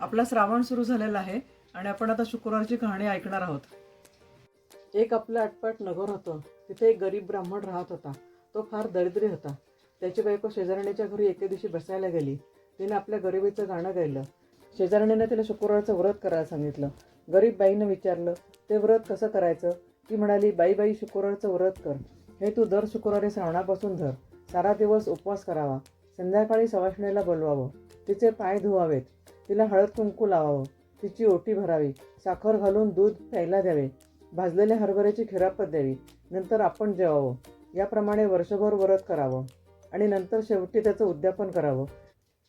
आपला श्रावण सुरू झालेला आहे आणि आपण आता शुक्रवारची कहाणी ऐकणार आहोत. एक आपलं आटपाट नगर होतं. तिथे एक गरीब ब्राह्मण राहत होता. तो फार दरिद्री होता. त्याची बायको शेजारणीच्या घरी एके दिवशी बसायला गेली. तिने आपल्या गरिबीचं गाणं गायलं. शेजारणीने तिला शुक्रवारचं व्रत करायला सांगितलं. गरीब बाईनं विचारलं ते व्रत कसं करायचं? ती म्हणाली बाई बाई शुक्रवारचं व्रत कर. हे तू दर शुक्रवारी श्रावणापासून धर. सारा दिवस उपवास करावा. संध्याकाळी सवाष्णीला बोलवावं. तिचे पाय धुवावेत. तिला हळद कुंकू लावावं. तिची ओटी भरावी. साखर घालून दूध प्यायला द्यावे. भाजलेल्या हरभऱ्याची खिरापत द्यावी. नंतर आपण जेवावं. याप्रमाणे वर्षभर व्रत करावं. आणि नंतर शेवटी त्याचं उद्यापन करावं.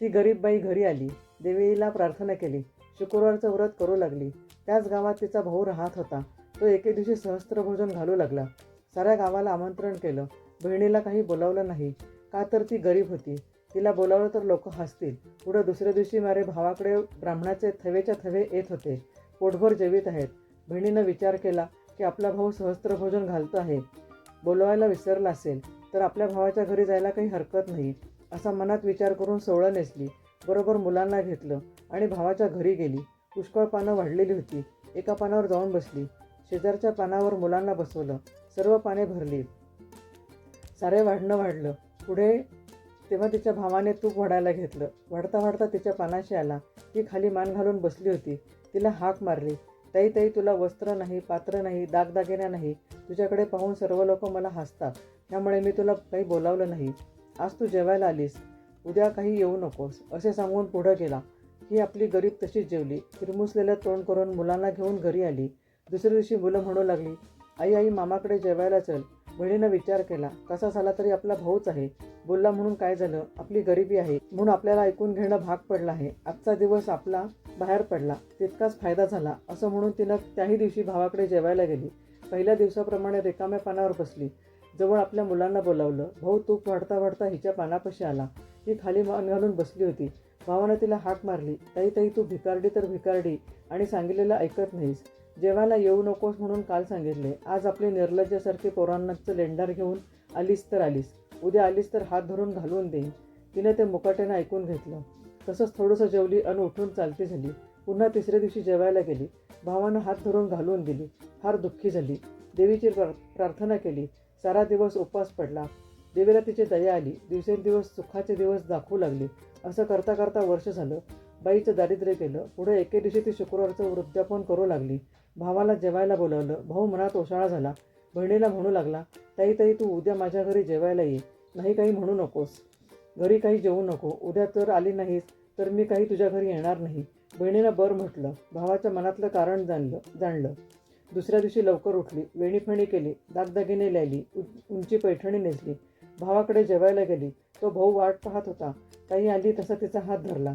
ती गरीब बाई घरी आली. देवीला प्रार्थना केली. शुक्रवारचं व्रत करू लागली. त्याच गावात तिचा भाऊ राहत होता. तो एके दिवशी सहस्त्रभोजन घालू लागला. साऱ्या गावाला आमंत्रण केलं. बहिणीला काही बोलावलं नाही. का तर ती गरीब होती. तिला बोलावलं तर लोक हसतील. पुढं दुसऱ्या दिवशी मारे भावाकडे ब्राह्मणाचे थवेच्या थवे येत होते. पोटभर जेवित आहेत. बहिणीनं विचार केला की आपला भाऊ सहस्त्रभोजन घालतो आहे. बोलवायला विसरला असेल तर आपल्या भावाच्या घरी जायला काही हरकत नाही. असा मनात विचार करून सोळं नेसली. बरोबर मुलांना घेतलं आणि भावाच्या घरी गेली. पुष्कळ पानं वाढलेली होती. एका पानावर जाऊन बसली. शेजारच्या पानावर मुलांना बसवलं. सर्व पाने भरली. सारे वाढणं वाढलं. पुढे तेव्हा तिच्या भावाने तूप वाढायला घेतलं. वाढता वाढता तिच्या पानाशी आला. ती खाली मान घालून बसली होती. तिला हाक मारली. ताई ताई तुला वस्त्र नाही पात्र नाही दागदागिन्या नाही. तुझ्याकडे पाहून सर्व लोक मला हसतात. त्यामुळे मी तुला काही बोलावलं नाही. आज तू जेवायला आलीस. उद्या काही येऊ नकोस. असे सांगून पुढं गेला. ही आपली गरीब तशीच जेवली. किरमुसलेलं तोंड करून मुलांना घेऊन घरी आली. दुसऱ्या दिवशी मुलं म्हणू लागली आई आई मामाकडे जेवायला चल. बहिणीनं विचार केला कसा झाला तरी आपला भाऊच आहे. बोलला म्हणून काय झालं? आपली गरिबी आहे म्हणून आपल्याला ऐकून घेणं भाग पडलं आहे. आजचा दिवस आपला बाहेर पडला. तितकाच फायदा झाला. असं म्हणून तिनं त्याही दिवशी भावाकडे जेवायला गेली. पहिल्या दिवसाप्रमाणे रिकाम्या पानावर बसली. जवळ आपल्या मुलांना बोलावलं भाऊ तूप वाढता वाढता हिच्या पानापाशी आला. ती खाली मान घालून बसली होती. भावानं तिला हाक मारली. ताई ताई तू भिकारडी तर भिकारडी आणि सांगितलेलं ऐकत नाहीस. जेवायला येऊ नकोस म्हणून काल सांगितले. आज आपली निर्लज्जासारखी पोरांनाचं लेंडार घेऊन आलीस तर आलीस. उद्या आलीस तर हात धरून घालवून देईन. तिने ते मुकाट्यानं ऐकून घेतलं. तसंच थोडंसं जेवली अन उठून चालती झाली. पुन्हा तिसऱ्या दिवशी जेवायला गेली. भावानं हात धरून घालवून दिली. फार दुःखी झाली. देवीची प्रार्थना केली. सारा दिवस उपवास पडला. देवीला तिची दया आली. दिवसेंदिवस सुखाचे दिवस दाखवू लागले. असं करता करता वर्ष झालं. बाईचं दारिद्र्य केलं पुढे एके दिवशी ती शुक्रवारचं वृद्धापन करू लागली. भावाला जेवायला बोलावलं भाऊ मनात ओशाळा झाला. बहिणीला म्हणू लागला ताई ताई तू उद्या माझ्या घरी जेवायला ये. नाही काही म्हणू नकोस. घरी काही जेवू नको. उद्या तर आली नाहीस तर मी काही तुझ्या घरी येणार नाही. बहिणीनं बरं म्हटलं. भावाच्या मनातलं कारण जाणलं जाणलं. दुसऱ्या दिवशी लवकर उठली. वेणीफणी केली दागदागिने लिहिली उ- उंची पैठणी नेसली. भावाकडे जेवायला गेली. तो भाऊ वाट पाहत होता. ताई आली तसा तिचा हात धरला.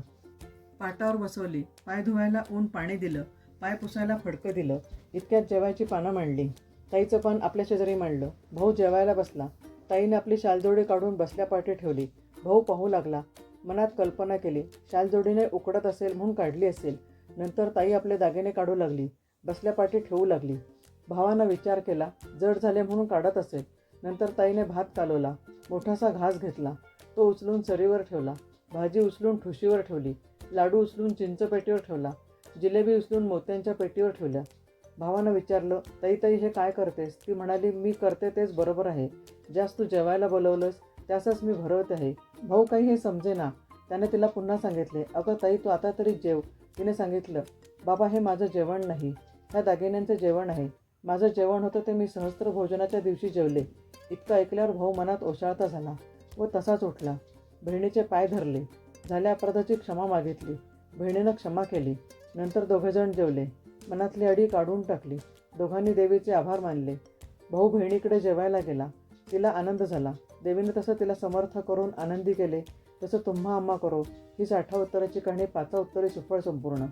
पाटावर बसवली. पाय धुवायला ऊन पाणी दिलं. पाय पुसायला फडकं दिलं. इतक्यात जेवायची पानं मांडली. ताईचं पान आपल्या शेजारी मांडलं. भाऊ जेवायला बसला. ताईने आपली शालजोडी काढून बसल्या पाठी ठेवली. भाऊ पाहू लागला. मनात कल्पना केली. शालजोडीने उकडत असेल म्हणून काढली असेल. नंतर ताई आपले दागिने काढू लागली. बसल्या पाठी ठेवू लागली. भावानं विचार केला. जड झाले म्हणून काढत असेल. नंतर ताईने भात कालवला. मोठासा घास घेतला. तो उचलून सरीवर ठेवला. भाजी उचलून ठुशीवर ठेवली. लाडू उचलून चिंच पेटीवर ठेवला. जिलेबी उचलून मोत्यांच्या पेटीवर ठेवल्या. भावानं विचारलं ताई ताई हे काय करतेस? ती म्हणाली मी करते तेच बरोबर आहे. ज्यास तू जेवायला बोलवलंस त्यासच मी भरवते आहे. भाऊ काही हे समजेना. त्याने तिला पुन्हा सांगितले अगं ताई तू आता तरी जेव. तिने सांगितलं बाबा हे माझं जेवण नाही. ह्या दागिन्यांचं जेवण आहे. माझं जेवण होतं ते मी सहस्त्र भोजनाच्या दिवशी जेवले. इतकं ऐकल्यावर भाऊ मनात ओशाळता झाला व तसाच उठला. बहिणीचे पाय धरले. झाल्या अपराधाची क्षमा मागितली. बहिणीनं क्षमा केली. नंतर दोघेजण जेवले. मनातली अडी काढून टाकली. दोघांनी देवीचे आभार मानले. भाऊ बहिणीकडे जेवायला गेला. तिला आनंद झाला. देवीने तसं तिला समर्थ करून आनंदी केले. तसं तुम्हा आम्हा करो. ही साठा उत्तराची कहाणी पाचा उत्तरे सुफळ संपूर्ण.